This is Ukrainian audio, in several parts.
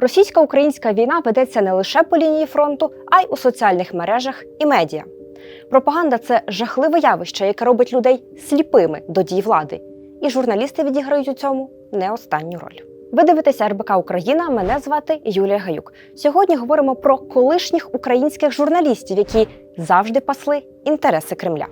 Російсько-українська війна ведеться не лише по лінії фронту, а й у соціальних мережах і медіа. Пропаганда це жахливе явище, яке робить людей сліпими до дій влади. І журналісти відіграють у цьому не останню роль. Ви дивитеся РБК Україна. Мене звати Юлія Гаюк. Сьогодні говоримо про колишніх українських журналістів, які завжди пасли інтереси Кремля.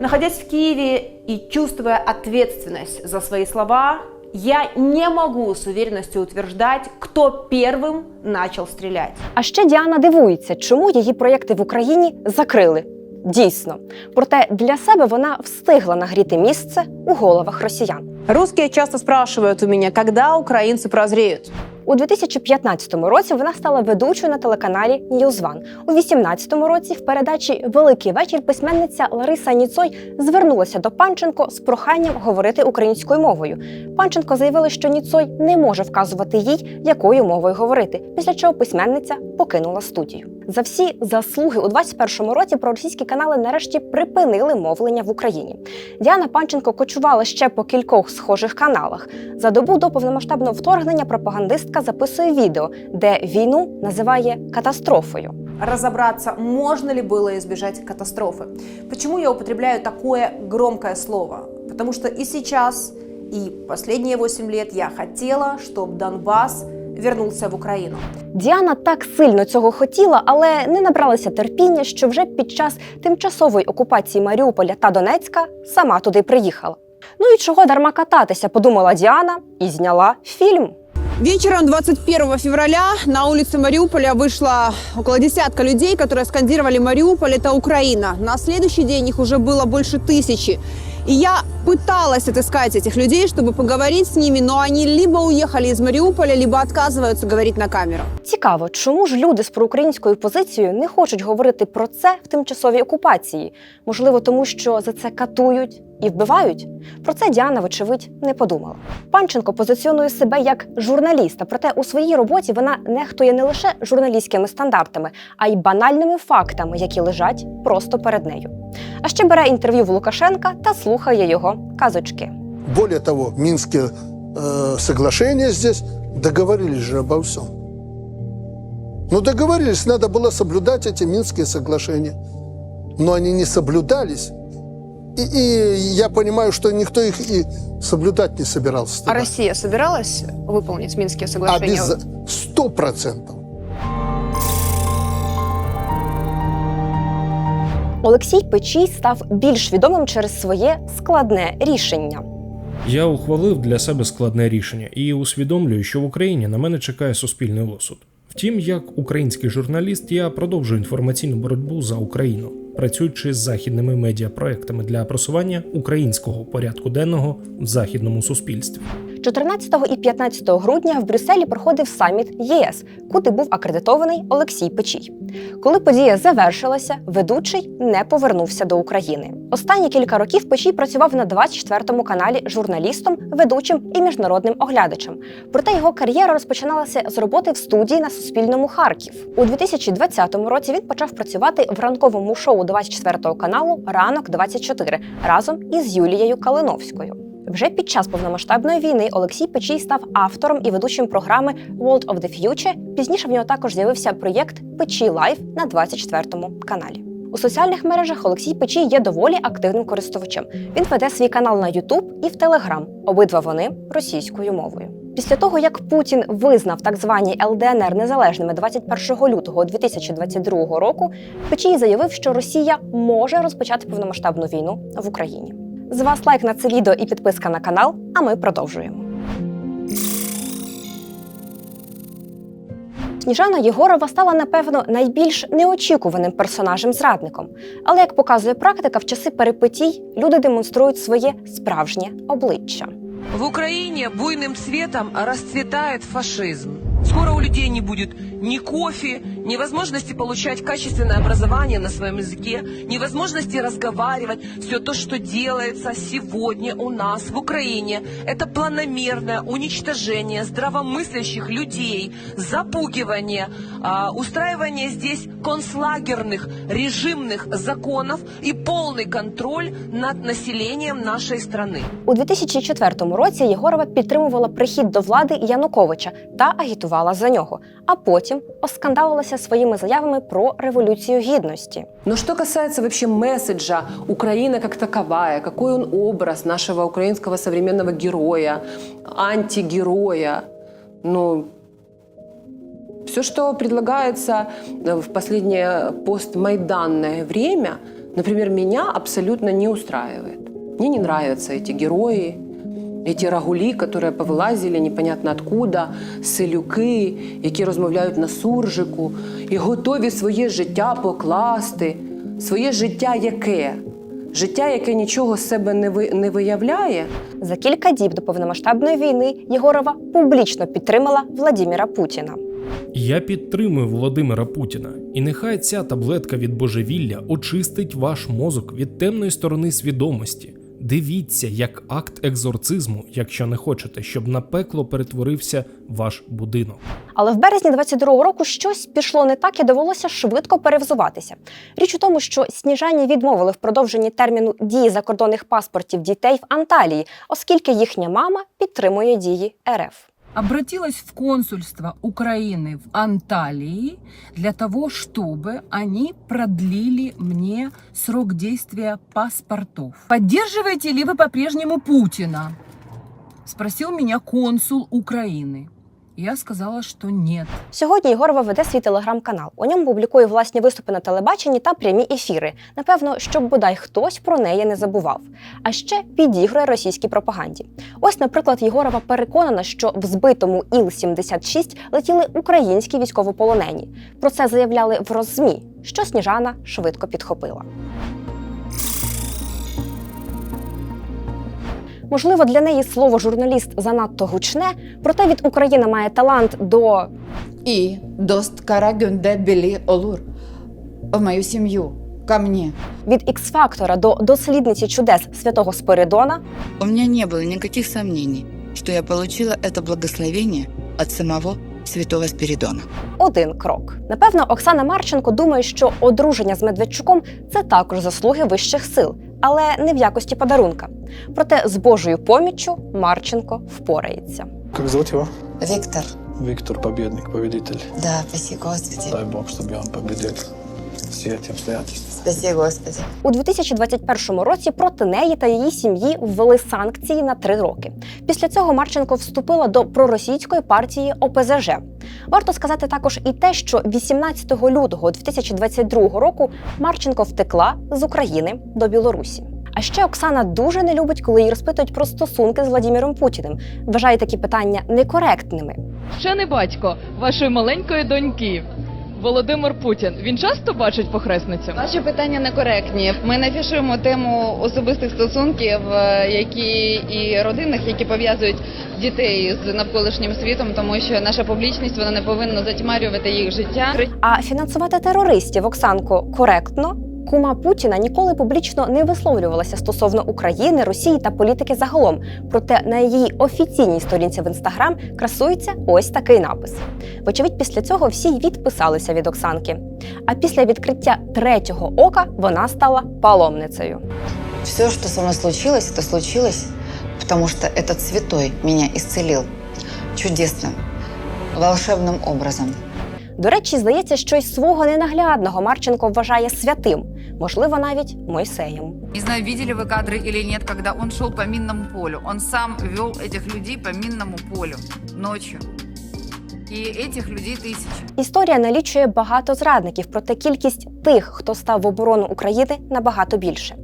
Находясь в Киеве и чувствуя ответственность за свои слова, я не могу с уверенностью утверждать, кто первым начал стрелять. А ще Діана дивується, чому її проєкти в Україні закрили. Дійсно, проте для себе вона встигла нагріти місце у головах росіян. Русские часто спрашивают у меня, когда украинцы прозреют. У 2015 році вона стала ведучою на телеканалі Ньюзван. У 2018 році в передачі Великий вечір письменниця Лариса Ніцой звернулася до Панченко з проханням говорити українською мовою. Панченко заявила, що Ніцой не може вказувати їй, якою мовою говорити, після чого письменниця покинула студію. За всі заслуги у 21 році проросійські канали нарешті припинили мовлення в Україні. Діана Панченко кочувала ще по кількох схожих каналах. За добу до повномасштабного вторгнення пропагандистка записує відео, де війну називає катастрофою. Разобраться, можно ли было избежать катастрофы. Почему я употребляю такое громкое слово? Потому что и сейчас, и последние 8 лет я хотела, чтобы Донбасс вернулся в Украину. Діана так сильно цього хотіла, але не набралася терпіння, що вже під час тимчасової окупації Маріуполя та Донецька сама туди приїхала. Ну і чого дарма кататися, подумала Діана і зняла фільм. Вечером 21 февраля на улице Мариуполя вышло около десятка людей, которые скандировали «Мариуполь – это Украина». На следующий день их уже было больше тысячи. И я пыталась отыскать этих людей, чтобы поговорить с ними, но они либо уехали из Мариуполя, либо отказываются говорить на камеру. Цікаво, чому ж люди з проукраїнською позицією не хочуть говорити про це в тимчасовій окупації? Можливо, тому що за це катують і вбивають? Про це Діана, вочевидь, не подумала. Панченко позиціонує себе як журналіста, проте у своїй роботі вона нехтує не лише журналістськими стандартами, а й банальними фактами, які лежать просто перед нею. А ще бере інтерв'ю в Лукашенка та слухає його казочки. Более того, Минские э, соглашения здесь договорились же обо всем. Ну, договорились, надо было соблюдать эти Минские соглашения. Но они не соблюдались. И, и я понимаю, что никто их и соблюдать не собирался. А тогда. Россия собиралась выполнить Минские соглашения? Обяз- Сто процентов. Олексій Печій став більш відомим через своє складне рішення. Я ухвалив для себе складне рішення і усвідомлюю, що в Україні на мене чекає суспільний осуд. Втім, як український журналіст, я продовжую інформаційну боротьбу за Україну, працюючи з західними медіапроектами для просування українського порядку денного в західному суспільстві. 14 і 15 грудня в Брюсселі проходив саміт ЄС, куди був акредитований Олексій Печій. Коли подія завершилася, ведучий не повернувся до України. Останні кілька років Печій працював на 24 каналі журналістом, ведучим і міжнародним оглядачем. Проте його кар'єра розпочиналася з роботи в студії на Суспільному Харків. У 2020 році він почав працювати в ранковому шоу 24 каналу Ранок 24 разом із Юлією Калиновською. Вже під час повномасштабної війни Олексій Печій став автором і ведучим програми World of the Future. Пізніше в нього також з'явився проєкт Печій Лайв на 24 каналі. У соціальних мережах Олексій Печій є доволі активним користувачем. Він веде свій канал на YouTube і в Telegram. Обидва вони російською мовою. Після того, як Путін визнав так звані ЛДНР незалежними 21 лютого 2022 року, Печій заявив, що Росія може розпочати повномасштабну війну в Україні. З вас лайк на це відео і підписка на канал, а ми продовжуємо. Сніжана Єгорова стала, напевно, найбільш неочікуваним персонажем-зрадником. Але як показує практика, в часи перипетій люди демонструють своє справжнє обличчя. В Украине буйным цветом расцветает фашизм. Скоро людей не будет ни кофе, ни возможности получать качественное образование на своем языке, ни возможности разговаривать. Все то, что делается сегодня у нас в Украине, это планомерное уничтожение здравомыслящих людей, запугивание, а, устраивание здесь концлагерных режимных законов и полный контроль над населением нашей страны. У 2004 році Єгорова підтримувала прихід до влади Януковича та агітувала за нього, а потім оскандалилася своїми заявами про революцію гідності. Но что касается вообще месседжа Украина как таковая, какой он образ нашего украинского современного героя, антигероя, ну, все, что предлагается в последнее постмайданное время, например, меня абсолютно не устраивает. Мне не нравятся эти герои, эти рагулі, которые повилазили непонятно откуда, селюки, які розмовляють на суржику, і готові своє життя покласти. Своє життя яке? Життя, яке нічого з себе не, ви, не виявляє. За кілька діб до повномасштабної війни Єгорова публічно підтримала Владіміра Путіна. Я підтримую Володимира Путіна, і нехай ця таблетка від божевілля очистить ваш мозок від темної сторони свідомості. Дивіться як акт екзорцизму, якщо не хочете, щоб на пекло перетворився ваш будинок. Але в березні 22-го року щось пішло не так і довелося швидко перевзуватися. Річ у тому, що сніжані відмовили в продовженні терміну дії закордонних паспортів дітей в Анталії, оскільки їхня мама підтримує дії РФ. Обратилась в консульство Украины в Анталии для того, чтобы они продлили мне срок действия паспортов. Поддерживаете ли вы по-прежнему Путина? Спросил меня консул Украины. Я сказала, что нет. Сьогодні Єгорова веде свій телеграм-канал. У ньому публікує власні виступи на телебаченні та прямі ефіри. Напевно, щоб бодай хтось про неї не забував. А ще підігрує російській пропаганді. Ось, наприклад, Єгорова переконана, що в збитому Іл-76 летіли українські військовополонені. Про це заявляли в Роззмі, що Сніжана швидко підхопила. Можливо, для неї слово журналіст занадто гучне, проте від України має талант до И дост кара гюнде бели олур. В мою семью, ко мне. від Ікс-фактора до дослідниці чудес святого Спиридона У меня не было никаких сомнений, что я получила это благословение от самого святого Спиридона. один крок. Напевно, Оксана Марченко думає, що одруження з Медведчуком це також заслуги вищих сил, але не в якості подарунка. Проте з Божою поміччю Марченко впорається. Как зовут его? Виктор, Виктор Победник, победитель. да, спаси Господи. Дай Бог, чтобы он победил все эти обстоятельства. Спаси Господи. У 2021 році проти неї та її сім'ї ввели санкції на три роки. Після цього Марченко вступила до проросійської партії ОПЗЖ. Варто сказати також і те, що 18 лютого 2022 року Марченко втекла з України до Білорусі. А ще Оксана дуже не любить, коли її розпитують про стосунки з Владіміром Путіним. Вважає такі питання некоректними. Вчений батько вашої маленької доньки. Володимир Путін. Він часто бачить похресницю? Ваші питання некоректні. Ми не фішуємо тему особистих стосунків, е, які і родинних, які пов'язують дітей з навколишнім світом, тому що наша публічність вона не повинна затьмарювати їх життя. А фінансувати терористів Оксанко коректно. Кума Путіна ніколи публічно не висловлювалася стосовно України, Росії та політики загалом. Проте на її офіційній сторінці в інстаграм красується ось такий напис. Вочевидь, після цього всі й відписалися від Оксанки. А після відкриття третього ока вона стала паломницею. Все, что со мной случилось, это случилось, потому что этот святой меня исцелил чудесным, волшебным образом. До речі, здається, що й свого ненаглядного Марченко вважає святим, можливо, навіть Мойсеєм. Не знаю, видели вы кадры или нет, когда он шел по минному полю. Он сам вел этих людей по минному полю ночью. И этих людей тысячи. Історія налічує багато зрадників, проте кількість тих, хто став в оборону України, набагато більше.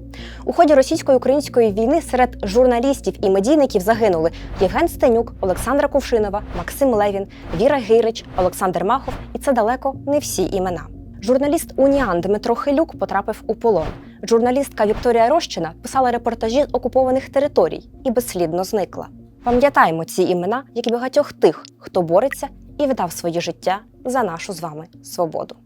У ході російсько-української війни серед журналістів і медійників загинули Євген Стенюк, Олександра Кувшинова, Максим Левін, Віра Гирич, Олександр Махов, і це далеко не всі імена. Журналіст Уніан Дмитро Хилюк потрапив у полон. Журналістка Вікторія Рощина писала репортажі з окупованих територій і безслідно зникла. Пам'ятаємо ці імена, як багатьох тих, хто бореться і віддав своє життя за нашу з вами свободу.